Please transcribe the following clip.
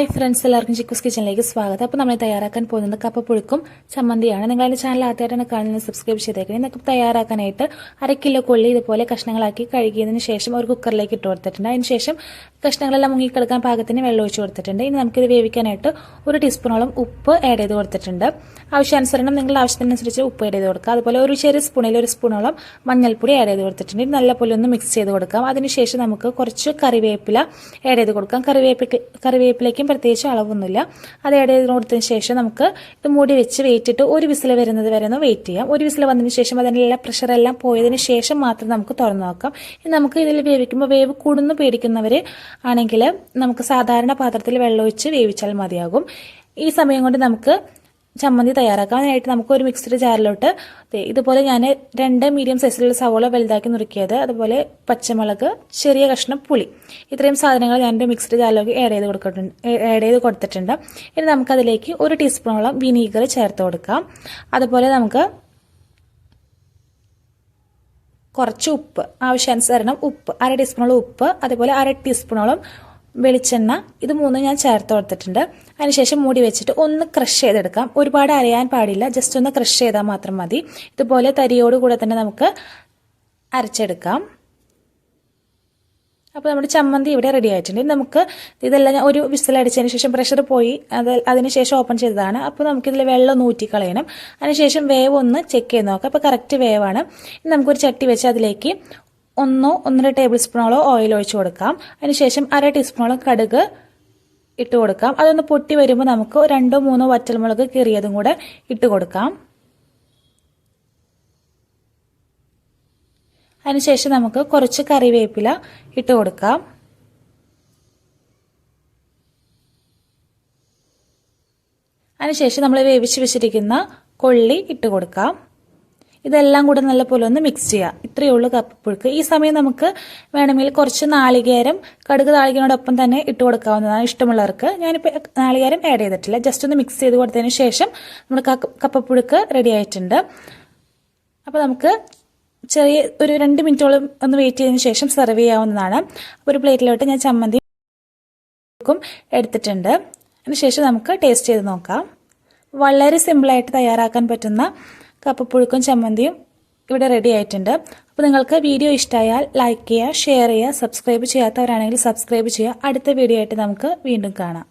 Hi friends എല്ലാവർക്കും ചിക്കുസ് കിച്ചണിലേക്ക് സ്വാഗതം. അപ്പോൾ നമ്മൾ തയ്യാറാക്കാൻ പോകുന്നത് കപ്പപ്പുഴുക്കും ചമ്മന്തിയാണ്. നിങ്ങൾ അതിന്റെ ചാനൽ ആദ്യമായിട്ടാണ് കാണുന്നത് സബ്സ്ക്രൈബ് ചെയ്തേക്കണം. നമുക്ക് തയ്യാറാക്കാനായിട്ട് അര കിലോ കൊള്ളി ഇതുപോലെ കഷ്ണങ്ങളാക്കി കഴുകിയതിന് ശേഷം ഒരു കുക്കറിലേക്ക് ഇട്ട് കൊടുത്തിട്ടുണ്ട്. അതിന് ശേഷം കഷ്ണങ്ങളെല്ലാം മുങ്ങിക്കിടക്കാൻ പാകത്തിന് വെള്ളം ഒഴിച്ച് കൊടുത്തിട്ടുണ്ട്. ഇനി നമുക്കിത് വേവിക്കാനായിട്ട് ഒരു ടീസ്പൂണോളം ഉപ്പ് ആഡ് ചെയ്ത് കൊടുത്തിട്ടുണ്ട്. ആവശ്യാനുസരണം നിങ്ങളുടെ ആവശ്യത്തിനനുസരിച്ച് ഉപ്പ് ആഡ് ചെയ്ത് കൊടുക്കുക. അതുപോലെ ഒരു ചെറിയ സ്പൂണിൽ ഒരു സ്പൂണോളം മഞ്ഞൾപ്പൊടി ആഡ് ചെയ്ത് കൊടുത്തിട്ടുണ്ട്. ഇത് നല്ലപോലെ ഒന്ന് മിക്സ് ചെയ്ത് കൊടുക്കാം. അതിനുശേഷം നമുക്ക് കുറച്ച് കറിവേപ്പില ആഡ് ചെയ്ത് കൊടുക്കാം. കറിവേപ്പില കറിവേപ്പിലേക്കും പ്രത്യേകിച്ച് അളവൊന്നുമില്ല. അത് ആഡ് ചെയ്ത് കൊടുത്തതിന് ശേഷം നമുക്ക് ഇത് മൂടി വെച്ച് വെയിറ്റിട്ട് ഒരു വിസിൽ വരുന്നത് വരെ ഒന്ന് വെയിറ്റ് ചെയ്യാം. ഒരു വിസിൽ വന്നതിന് ശേഷം അതിനുള്ള പ്രഷർ എല്ലാം പോയതിന് ശേഷം മാത്രം നമുക്ക് തുറന്നു നോക്കാം. ഇനി നമുക്ക് ഇതിൽ വേവിക്കുമ്പോൾ വേവ് കൂടുന്നു പേടിക്കുന്നവർ ആണെങ്കിൽ നമുക്ക് സാധാരണ പാത്രത്തിൽ വെള്ളമൊഴിച്ച് വേവിച്ചാൽ മതിയാകും. ഈ സമയം കൊണ്ട് നമുക്ക് ചമ്മന്തി തയ്യാറാക്കാനായിട്ട് നമുക്ക് ഒരു മിക്സ്ഡ് ജാറിലോട്ട് ഇതുപോലെ ഞാൻ രണ്ട് മീഡിയം സൈസിലുള്ള സവോള വലുതാക്കി നുറുക്കിയത്. അതുപോലെ പച്ചമുളക് ചെറിയ കഷ്ണം പുളി. ഇത്രയും സാധനങ്ങൾ ഞാൻ ഒരു മിക്സ്ഡ് ജാറിലേക്ക് ആഡ് ചെയ്ത് കൊടുക്കുന്നുണ്ട് ആഡ് ചെയ്ത് കൊടുത്തിട്ടുണ്ട്. ഇനി നമുക്കതിലേക്ക് ഒരു ടീസ്പൂണോളം വിനീഗർ ചേർത്ത് കൊടുക്കാം. അതുപോലെ നമുക്ക് കുറച്ച് ഉപ്പ് ആവശ്യാനുസരണം ഉപ്പ് അര ടീസ്പൂണോളം ഉപ്പ് അതുപോലെ അര ടീസ്പൂണോളം വെളിച്ചെണ്ണ ഇത് മൂന്നും ഞാൻ ചേർത്ത് കൊടുത്തിട്ടുണ്ട്. അതിനുശേഷം മൂടി വെച്ചിട്ട് ഒന്ന് ക്രഷ് ചെയ്തെടുക്കാം. ഒരുപാട് അരയാൻ പാടില്ല ജസ്റ്റ് ഒന്ന് ക്രഷ് ചെയ്താൽ മാത്രം മതി. ഇതുപോലെ തരിയോട് കൂടെ തന്നെ നമുക്ക് അരച്ചെടുക്കാം. അപ്പോൾ നമ്മുടെ ചമ്മന്തി ഇവിടെ റെഡി ആയിട്ടുണ്ട്. നമുക്ക് ഇതെല്ലാം ഞാൻ ഒരു വിസിലടിച്ചതിന് ശേഷം പ്രഷർ പോയി. അത് അതിനുശേഷം ഓപ്പൺ ചെയ്തതാണ്. അപ്പോൾ നമുക്കിതിൽ വെള്ളം ഊറ്റി കളയണം. അതിനുശേഷം വേവ് ഒന്ന് ചെക്ക് ചെയ്ത് നോക്കാം. അപ്പോൾ കറക്റ്റ് വേവാണ് നമുക്കൊരു ചട്ടി വെച്ച് അതിലേക്ക് ഒന്നോ ഒന്നര ടേബിൾ സ്പൂണോളം ഓയിൽ ഒഴിച്ചു കൊടുക്കാം. അതിനുശേഷം അര ടീസ്പൂണോളം കടുക് ഇട്ട് കൊടുക്കാം. അതൊന്ന് പൊട്ടി വരുമ്പോൾ നമുക്ക് രണ്ടോ മൂന്നോ വറ്റൽമുളക് കീറിയതും കൂടെ ഇട്ട് കൊടുക്കാം. അതിനുശേഷം നമുക്ക് കുറച്ച് കറിവേപ്പില ഇട്ട് കൊടുക്കാം. അതിനുശേഷം നമ്മൾ വേവിച്ച് വെച്ചിരിക്കുന്ന കൊള്ളി ഇട്ട് കൊടുക്കാം. ഇതെല്ലാം കൂടെ നല്ലപോലെ ഒന്ന് മിക്സ് ചെയ്യുക ഇത്രയേ ഉള്ളൂ കപ്പപ്പുഴുക്ക്. ഈ സമയം നമുക്ക് വേണമെങ്കിൽ കുറച്ച് നാളികേരം കടുക് നാളികേരോടൊപ്പം തന്നെ ഇട്ട് കൊടുക്കാവുന്നതാണ് ഇഷ്ടമുള്ളവർക്ക്. ഞാനിപ്പോൾ നാളികേരം ആഡ് ചെയ്തിട്ടില്ല. ജസ്റ്റ് ഒന്ന് മിക്സ് ചെയ്ത് കൊടുത്തതിന് ശേഷം നമ്മുടെ കപ്പപ്പുഴുക്ക് റെഡി ആയിട്ടുണ്ട്. അപ്പോൾ നമുക്ക് ചെറിയ ഒരു രണ്ട് മിനിറ്റോളം ഒന്ന് വെയിറ്റ് ചെയ്തതിന് ശേഷം സെർവ് ചെയ്യാവുന്നതാണ്. ഒരു പ്ലേറ്റിലോട്ട് ഞാൻ ചമ്മന്തി എടുത്തിട്ടുണ്ട്. അതിനുശേഷം നമുക്ക് ടേസ്റ്റ് ചെയ്ത് നോക്കാം. വളരെ സിമ്പിളായിട്ട് തയ്യാറാക്കാൻ പറ്റുന്ന കപ്പപ്പുഴുക്കും ചമ്മന്തിയും ഇവിടെ റെഡി ആയിട്ടുണ്ട്. അപ്പോൾ നിങ്ങൾക്ക് വീഡിയോ ഇഷ്ടമായാൽ ലൈക്ക് ചെയ്യുക ഷെയർ ചെയ്യുക സബ്സ്ക്രൈബ് ചെയ്യാത്തവരാണെങ്കിൽ സബ്സ്ക്രൈബ് ചെയ്യുക. അടുത്ത വീഡിയോ ആയിട്ട് നമുക്ക് വീണ്ടും കാണാം.